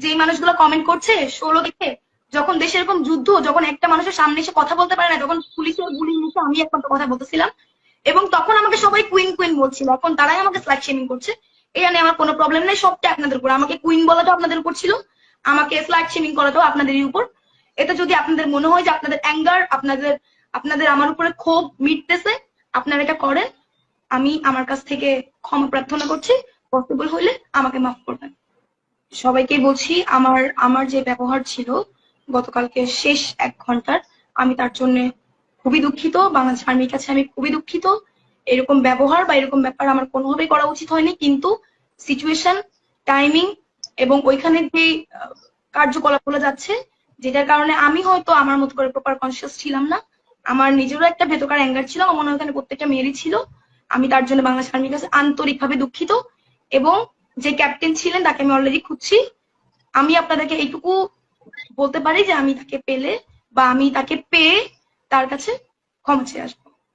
যে এই মানুষগুলো কমেন্ট করছে, ষোলো দেখে যখন দেশে এরকম যুদ্ধ, যখন একটা মানুষের সামনে এসে কথা বলতে পারে না তখন পুলিশের গুলি নিচে আমি একমাত্র কথা বলতেছিলাম, এবং তখন আমাকে সবাই কুইন কুইন বলছিল, এখন তারাই আমাকে স্লাইড শেমিং করছে। এই নিয়ে আমার কোনো প্রবলেম নেই, সবটা আপনাদের উপর। আমাকে কুইন বলাটাও আপনাদের উপর ছিল, আমাকে স্লাইড শেমিং করাটাও আপনাদেরই উপর। এটা যদি আপনাদের মনে হয় যে আপনাদের অ্যাঙ্গার আপনাদের আপনাদের আমার উপরে ক্ষোভ মিটতেছে, আপনারা এটা করেন। আমি আমার কাছ থেকে ক্ষমা প্রার্থনা করছি। পসিবল হলে আমাকে মাফ করবেন। সবাইকে বলছি আমার আমার যে ব্যবহার ছিল গতকালকে শেষ এক ঘণ্টার আমি তার জন্য খুবই দুঃখিত। বাংলাদেশ আর্মির কাছে আমি খুবই দুঃখিত। এরকম ব্যবহার বা এরকম ব্যাপার আমার কোনোভাবেই করা উচিত হয়নি কিন্তু সিচুয়েশন টাইমিং এবং ওইখানে যে আহ, কার্যকলাপগুলো যাচ্ছে যেটার কারণে আমি হয়তো আমার মতো করে প্রপার কনসিয়াস ছিলাম না। আমার নিজেরও একটা ভেতকার অ্যাঙ্গার ছিল আমার মনে হয় প্রত্যেকটা মেয়েরই ছিল। আমি তার জন্য বাংলাদেশ আর্মির কাছে আন্তরিকভাবে দুঃখিত এবং যে ক্যাপ্টেন ছিলেন তাকে আমি অলরেডি খুঁজছি। আমি আপনাদেরকে এইটুকু বলতে পারি যে আমি তাকে পেলে বা আমি তাকে পেয়ে তার কাছে ক্ষমা চেয়ে আসব।